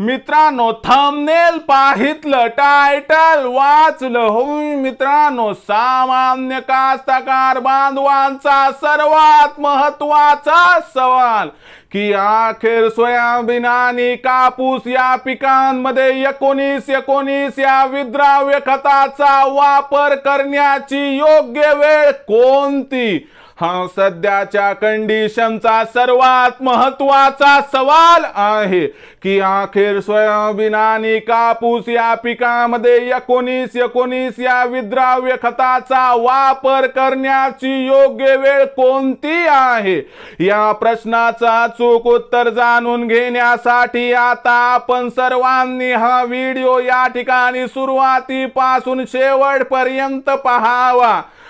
मित्रांनो thumbnail पाहितलं title वाचलं. हो मित्रांनो सामान्य कास्तकार बांधवांचा सर्वात महत्त्वाचा सवाल की अखेर सोयाबीन आणि कापूस या पिकांमध्ये एकोणीस एकोणीस या विद्राव्य खताचा वापर करण्याची योग्य वेळ कोणती? हा सध्याच्या कंडिशनचा सर्वात महत्त्वाचा सवाल आहे की अखेर सोयाबीन आणि कापूस या पिकामध्ये एकोणीस एकोणीस या विद्राव्य खताचा वापर करण्याची योग्य वेळ कोणती आहे? या प्रश्नाचा चूक उत्तर जाणून घेण्यासाठी आता आपण सर्वांनी हा व्हिडिओ या ठिकाणी सुरुवातीपासून शेवटपर्यंत पहावा.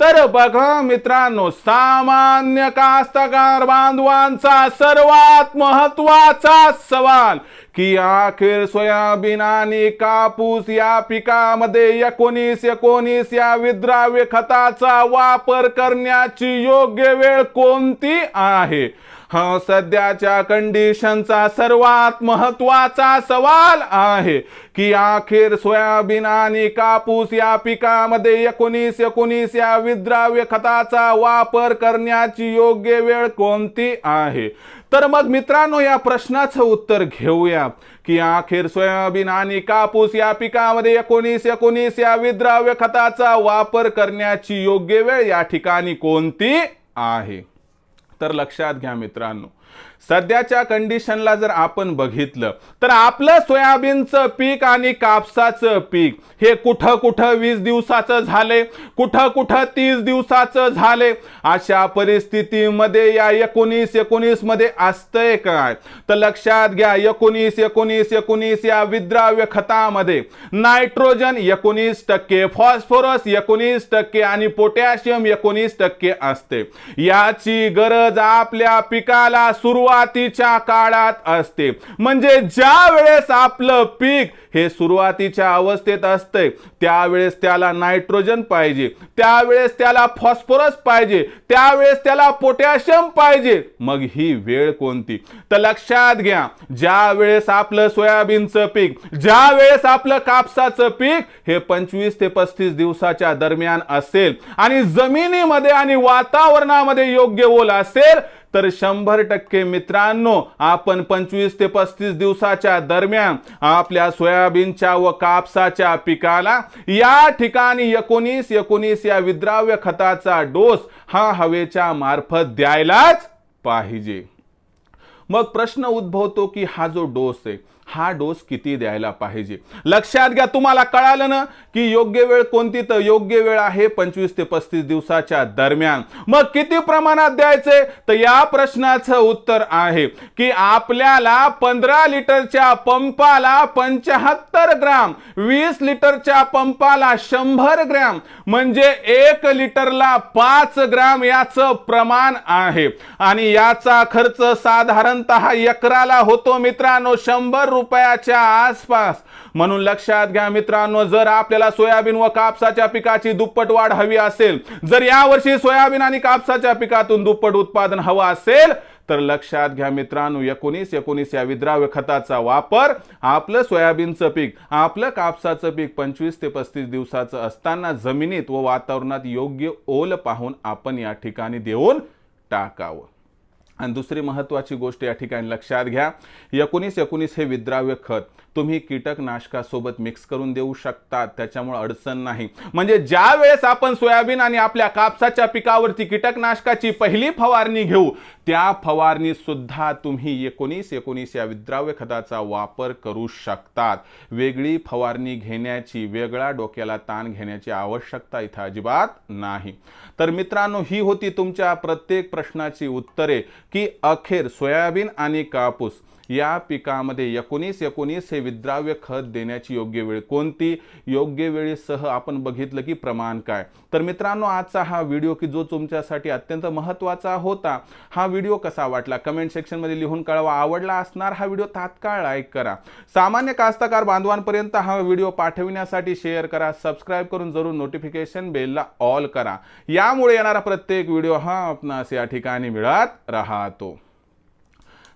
तर बघा मित्रांनो सामान्य कास्तकार बांधवांचा सर्वात महत्त्वाचा सवाल की अखेर सोयाबीन आणि कापूस या पिकामध्ये एकोणीस एकोणीस या विद्राव्य खताचा वापर करण्याची योग्य वेळ कोणती आहे? हा सध्याच्या कंडिशनचा सर्वात महत्त्वाचा सवाल आहे की अखेर सोयाबीन आणि कापूस या पिकामध्ये एकोणीस एकोणीस या विद्राव्य खताचा वापर करण्याची योग्य वेळ कोणती आहे? तर मग मित्रांनो या प्रश्नाचं उत्तर घेऊया की अखेर सोयाबीन आणि कापूस या पिकामध्ये एकोणीस एकोणीस या विद्राव्य खताचा वापर करण्याची योग्य वेळ या ठिकाणी कोणती आहे? तर लक्षात घ्या मित्रांनो. सध्याच्या कंडिशनला जर आपण बघितलं तर आपलं सोयाबीनचं पीक आणि कापसाचं पीक हे कुठं कुठं वीस दिवसाचं झाले कुठं कुठं तीस दिवसाचं झाले अशा परिस्थितीमध्ये या एकोणीस एकोणीसमध्ये असतंय काय? तर लक्षात घ्या एकोणीस एकोणीस एकोणीस या विद्राव्य खतामध्ये नायट्रोजन एकोणीस टक्के फॉस्फोरस एकोणीस टक्के आणि पोटॅशियम एकोणीस टक्के असते. याची गरज आपल्या पिकाला सुरुवातीच्या काळात असते. म्हणजे ज्या वेळेस आपलं पीक हे सुरुवातीच्या अवस्थेत असते त्यावेळेस त्याला नायट्रोजन पाहिजे त्यावेळेस त्याला फॉस्फरस पाहिजे त्यावेळेस त्याला पोटॅशियम पाहिजे मग ही वेळ कोणती? तर लक्षात घ्या ज्या वेळेस आपलं सोयाबीनचं पीक ज्या वेळेस आपलं कापसाचं पीक हे पंचवीस ते पस्तीस दिवसाच्या दरम्यान असेल आणि जमिनीमध्ये आणि वातावरणामध्ये योग्य ओल असेल तर शंभर टक्के मित्रांनो आपण पंचवीस ते पस्तीस दिवसाच्या दरम्यान आपल्या सोयाबीनच्या व कापसाच्या पिकाला या ठिकाणी एकोणीस एकोणीस या विद्राव्य खताचा डोस हा हवेच्या मार्फत द्यायलाच पाहिजे. मग प्रश्न उद्भवतो की हा जो डोस आहे हा डोस किती द्यायला पाहिजे? लक्षात घ्या तुम्हाला कळालं ना की योग्य वेळ कोणती? तर योग्य वेळ आहे पंचवीस ते पस्तीस दिवसाच्या दरम्यान. मग किती प्रमाणात द्यायचे? तर या प्रश्नाचं उत्तर आहे की आपल्याला पंधरा लिटरच्या पंपाला पंचाहत्तर ग्राम वीस लिटरच्या पंपाला शंभर ग्रॅम म्हणजे एक लिटरला पाच ग्राम याचं प्रमाण आहे. आणि याचा खर्च साधारणतः एकराला होतो मित्रांनो शंभर रुपयाच्या आसपास. म्हणून लक्षात घ्या मित्रांनो जर आपल्याला सोयाबीन व कापसाच्या पिकाची दुप्पट वाढ हवी असेल जर यावर्षी सोयाबीन आणि कापसाच्या पिकातून दुप्पट उत्पादन हवं असेल तर लक्षात घ्या मित्रांनो एकोणीस एकोणीस या विद्राव्य खताचा वापर आपलं सोयाबीनचं पीक आपलं कापसाचं पीक पंचवीस ते पस्तीस दिवसाचं असताना जमिनीत व वातावरणात योग्य ओल पाहून आपण या ठिकाणी देऊन टाकावं. आणि दुसरी महत्त्वाची गोष्ट या ठिकाणी लक्षात घ्या. एकोणीस एकोणीस हे विद्राव्य खत. तुम्ही कीटकनाशकासोबत मिक्स करून देऊ शकता त्याच्यामुळे अडचण नाही. म्हणजे ज्या वेळेस आपण सोयाबीन आणि आपल्या कापसाच्या पिकावरती कीटकनाशकाची पहिली फवारणी घेऊ त्या फवारणी सुद्धा तुम्ही एकोणीस एकोणीस या विद्राव्य खताचा वापर करू शकतात. वेगळी फवारणी घेण्याची वेगळा डोक्याला ताण घेण्याची आवश्यकता इथं अजिबात नाही. तर मित्रांनो ही होती तुमच्या प्रत्येक प्रश्नाची उत्तरे की अखेर सोयाबीन आणि कापूस या पिकामध्ये एकोणीस एकोणीस हे विद्राव्य खत देण्याची योग्य वेळ कोणती? योग्य वेळेसह आपण बघितलं की प्रमाण काय? तर मित्रांनो आजचा हा व्हिडिओ की जो तुमच्यासाठी अत्यंत महत्त्वाचा होता हा व्हिडिओ कसा वाटला? कमेंट सेक्शनमध्ये लिहून कळवा. आवडला असणार हा व्हिडिओ तात्काळ लाईक करा. सामान्य कास्तकार बांधवांपर्यंत हा व्हिडिओ पाठविण्यासाठी शेअर करा सबस्क्राईब करून जरूर नोटिफिकेशन बेलला ऑल करा. यामुळे येणारा प्रत्येक व्हिडिओ हा आपणास या ठिकाणी मिळत राहतो.